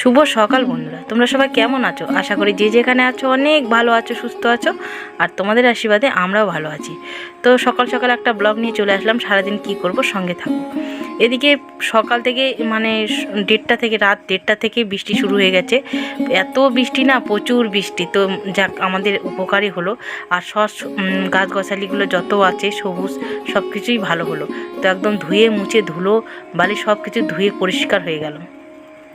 শুভ সকাল, বন্ধুরা। তোমরা সবাই কেমন আছো? আশা করি যে যেখানে আছো, অনেক ভালো আছো, সুস্থ আছো, আর তোমাদের আশীর্বাদে আমরাও ভালো আছি। তো সকাল সকাল একটা ব্লগ নিয়ে চলে আসলাম, সারাদিন কি করব সঙ্গে থাকো। এদিকে সকাল থেকে মানে দেড়টা থেকে, রাত দেড়টা থেকে বৃষ্টি শুরু হয়ে গেছে। এত বৃষ্টি না, প্রচুর বৃষ্টি। তো যাক, আমাদের উপকারই হলো। আর সস গাছগাছালিগুলো যত আছে, সবুজ সব কিছুই ভালো হলো। তো একদম ধুয়ে মুছে ধুলো, বালি সব কিছু ধুয়ে পরিষ্কার হয়ে গেল।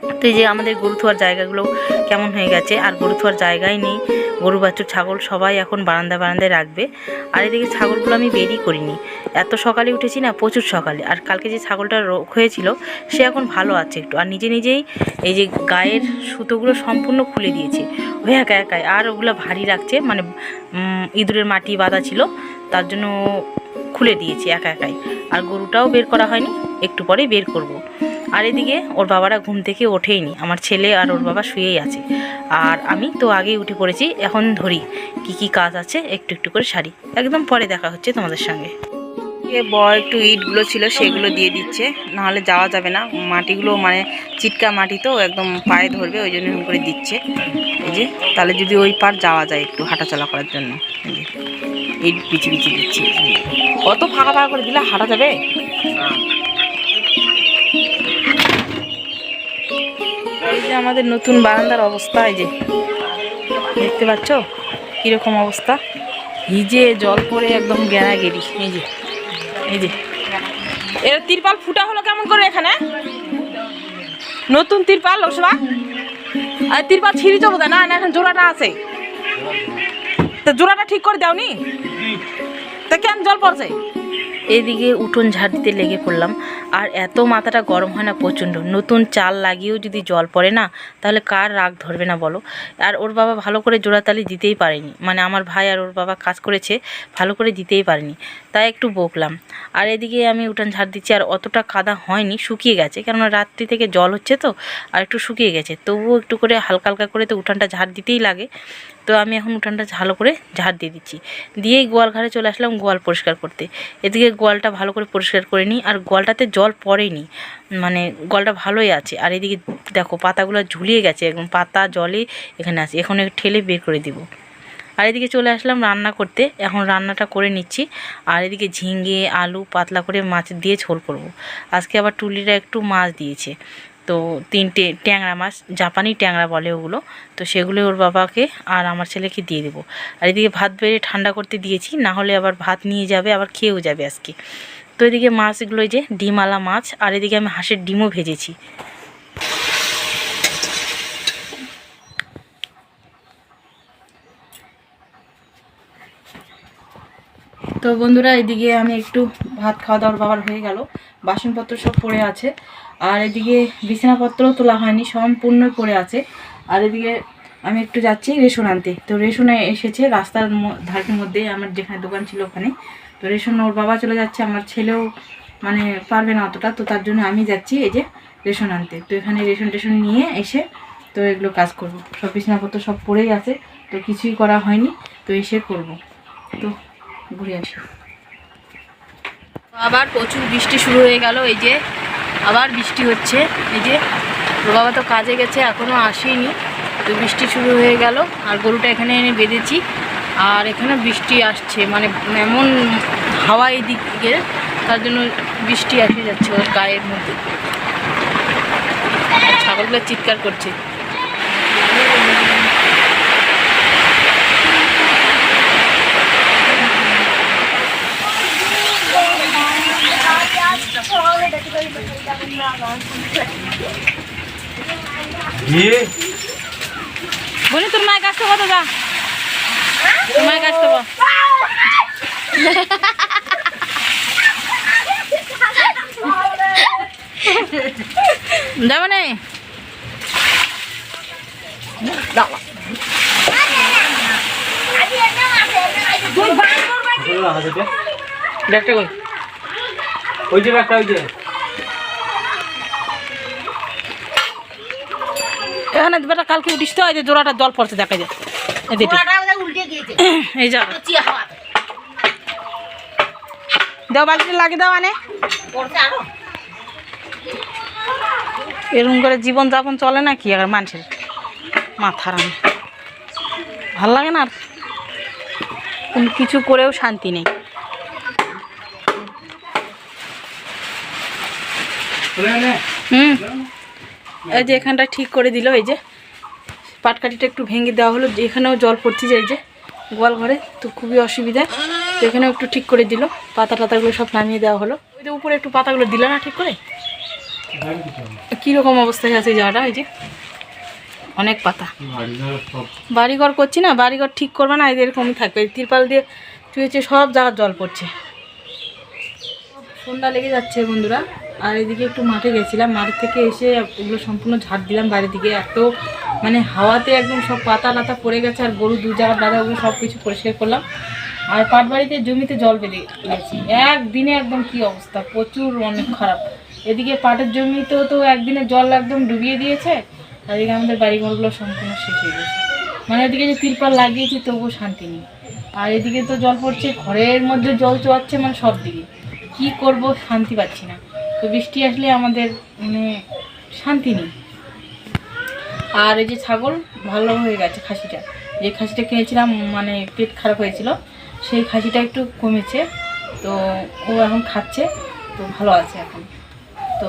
তো এই যে আমাদের গরু থোয়ার জায়গাগুলো কেমন হয়ে গেছে? আর গরু থোয়ার জায়গায় নেই। গরু বাছুর ছাগল সবাই এখন বারান্দা বারান্দায় রাখবে। আর এদিকে ছাগলগুলো আমি বেরই করিনি। এত সকালে উঠেছি না, প্রচুর সকালে। আর কালকে যে ছাগলটা রোগ হয়েছিল, সে এখন ভালো আছে একটু। আর নিজে নিজেই এই যে গায়ের সুতোগুলো সম্পূর্ণ খুলে দিয়েছে। ওই একা একাই। আর ওগুলো ভারী রাখছে মানে ইঁদুরের মাটি বাঁধা ছিল, তার জন্য খুলে দিয়েছি একা একাই। আর গরুটাও বের করা হয়নি, একটু পরে বের করব। আর এদিকে ওর বাবারা ঘুম থেকে ওঠেইনি। আমার ছেলে আর ওর বাবা শুয়েই আছে। আর আমি তো আগেই উঠে পড়েছি। এখন ধরি, কি কি কাজ আছে? একটু একটু করে সারি। একদম পরে দেখা হচ্ছে তোমাদের সঙ্গে। এ বড় একটু ইটগুলো ছিল, সেগুলো দিয়ে দিচ্ছে। নাহলে যাওয়া যাবে না। মাটিগুলো মানে চিটকা মাটি তো, একদম পায়ে ধরবে, ওই জন্য করে দিচ্ছে। এই যে, তাহলে যদি ওই পার যাওয়া যায় একটু হাঁটাচলা করার জন্য। ইট বিচি বিচি দিচ্ছি। কত ফাঁকা ফাঁকা করে দিলে হাঁটা যাবে? এই যে আমাদের নতুন বারান্দার অবস্থা এই যে দেখতে পাচ্ছ? কীরকম অবস্থা? ভিজে জল পড়ে একদম গেরি এই যে এই যে। এর তিরপাল ফুটা হলো কেমন করে এখানে? নতুন তিরপাল লোকসভা? আর তিরপাল ছিঁড়ি যাব না? না এখন জোড়াটা আছে। তা জোড়াটা ঠিক করে দাওনি তা কেন জল পড়ছে? এদিকে উঠোন ঝাড় দিতে লেগে পড়লাম। আর এত মাথাটা গরম হয় না প্রচণ্ড। নতুন চাল লাগিয়েও যদি জল পড়ে না, তাহলে কার রাগ ধরবে না বলো? আর ওর বাবা ভালো করে জোড়াতালি দিতেই পারেনি। মানে আমার ভাই আর ওর বাবা কাজ করেছে, ভালো করে দিতেই পারেনি। তাই একটু বকলাম। আর এদিকে আমি উঠান ঝাড় দিচ্ছি, আর অতটা কাদা হয়নি, শুকিয়ে গেছে। কেননা রাত্রি থেকে জল হচ্ছে তো, আর একটু শুকিয়ে গেছে। তবুও একটু করে হালকা হালকা করে তো উঠানটা ঝাড় দিতেই লাগে। তো আমি এখন উঠানটা ভালো করে ঝাড় দিয়ে দিচ্ছি। দিয়েই গোয়াল ঘরে চলে আসলাম গোয়াল পরিষ্কার করতে। এদিকে গোয়ালটা ভালো করে পরিষ্কার করে নিই, আর গোয়ালটাতে জল পড়েনি। মানে গোয়ালটা ভালোই আছে। আর এদিকে দেখো পাতাগুলো ঝুলিয়ে গেছে একদম পাতা জলে এখানে আছে। এখন ঠেলে বের করে দিব। আর এদিকে চলে আসলাম রান্না করতে। এখন রান্নাটা করে নিচ্ছি। আর এদিকে ঝিঙে, আলু পাতলা করে মাছ দিয়ে ঝোল করব। আজকে আবার টুলিরা একটু মাছ দিয়েছে। তো তিনটে ট্যাংরা মাছ, জাপানি ট্যাংরা বলে ওগুলো। তো সেগুলো ওর বাবাকে আর আমার ছেলেকে দিয়ে দেবো। আর এদিকে ভাত বেড়ে ঠান্ডা করতে দিয়েছি। না হলে আবার ভাত নিয়ে যাবে, আবার খেয়েও যাবে আজকে। তো এদিকে মাছগুলো যে ডিমওয়ালা মাছ, আর এদিকে আমি হাঁসের ডিমও ভেজেছি। তো বন্ধুরা, এদিকে আমি একটু ভাত খাওয়া দাওয়ার বাবার হয়ে গেল। বাসনপত্র সব পড়ে আছে। আর এদিকে বিছানাপত্র তোলা হয়নি, সম্পূর্ণ পড়ে আছে। আর এদিকে আমি একটু যাচ্ছি রেশন আনতে। তো রেশনে এসেছে, রাস্তার ধারের মধ্যে আমার যেখানে দোকান ছিল ওখানে। তো রেশন ওর বাবা চলে যাচ্ছে, আমার ছেলেও মানে পারবে না অতটা, তো তার জন্য আমি যাচ্ছি এই যে রেশন আনতে। তো এখানে রেশন টেশন নিয়ে এসে তো এগুলো কাজ করব। সব বিছানাপত্র সব পড়েই আছে, তো কিছুই করা হয়নি, তো এসে করব। তো ঘুরে আসি। আবার প্রচুর বৃষ্টি শুরু হয়ে গেল, এই যে আবার বৃষ্টি হচ্ছে, এই যে বাবা তো কাজে গেছে এখনও আসেনি, তো বৃষ্টি শুরু হয়ে গেল, আর গরুটা এখানে এনে বেঁধেছি। আর এখানে বৃষ্টি আসছে মানে এমন হাওয়া এদিকে তার জন্য বৃষ্টি আসে যাচ্ছে ওর গায়ের মধ্যে। ছাগলগুলো চিৎকার করছে। বলি তোর মায়ের কাছটা কত যা। তোর মায়ের কাছটা বল যাবে কই? ওই যে একটা ওই যে। এখানে বেটা কালকে উঠিস তো এই যে জোড়াটা জল পড়ছে দেখা যায় এই যে এটা। উল্টে দিয়েছে। এই যা দাও বালতিটা লাগিয়ে দাও আনে। এরকম করে জীবন যাপন চলে না কি আর মানুষের মাথার আমি ভালো লাগে না আর? কোনো কিছু করেও শান্তি নেই। হুম। এই যে এখানটা ঠিক করে দিল এই যে। পাটকাঠিটা একটু ভেঙে দেওয়া হলো এখানেও জল পড়ছে যে এই যে। গোয়াল ঘরে, তো খুবই অসুবিধা। তো এখানেও একটু ঠিক করে দিল, পাতা টাতাগুলো সব নামিয়ে দেওয়া হলো। ওই যে উপরে একটু পাতাগুলো দিল না ঠিক করে? কীরকম অবস্থায় আছে জায়গাটা, এই যে? অনেক পাতা। বাড়িঘর করছি না, বাড়িঘর ঠিক করবে না এরকমই থাকবে। তিরপাল দিয়ে চুয়েছে, সব জায়গার জল পড়ছে। সন্ধ্যা লেগে যাচ্ছে বন্ধুরা। আর এদিকে একটু মাঠে গেছিলাম, মাঠ থেকে এসে ওগুলো সম্পূর্ণ ঝাড় দিলাম বাড়ির দিকে এত মানে হাওয়াতে একদম সব পাতা লাতা পড়ে গেছে, আর গরু দু জায়গার বাঁধা ওগুলো সব কিছু পরিষ্কার করলাম। আর পাট বাড়িতে জমিতে জল বেঁধে গেছি। একদিনে একদম কি অবস্থা, প্রচুর অনেক খারাপ। এদিকে পাটের জমিতেও তো একদিনে জল একদম ডুবিয়ে দিয়েছে, আর এদিকে আমাদের বাড়িঘরগুলো সম্পূর্ণ শেষ হয়ে গেছে। মানে এদিকে যে তিরপাল লাগিয়েছি, তবুও শান্তি নেই। আর এদিকে তো জল পড়ছে, ঘরের মধ্যে জল চোয়াচ্ছে মানে সব দিকে। কি করব, শান্তি পাচ্ছি না। তো বৃষ্টি আসলে আমাদের মানে শান্তি নেই। আর এই যে ছাগল ভালো হয়ে গেছে খাসিটা। যে খাসিটা কিনেছিলাম মানে পেট খারাপ হয়েছিল, সেই খাসিটা একটু কমেছে। তো ও এখন খাচ্ছে, তো ভালো আছে এখন। তো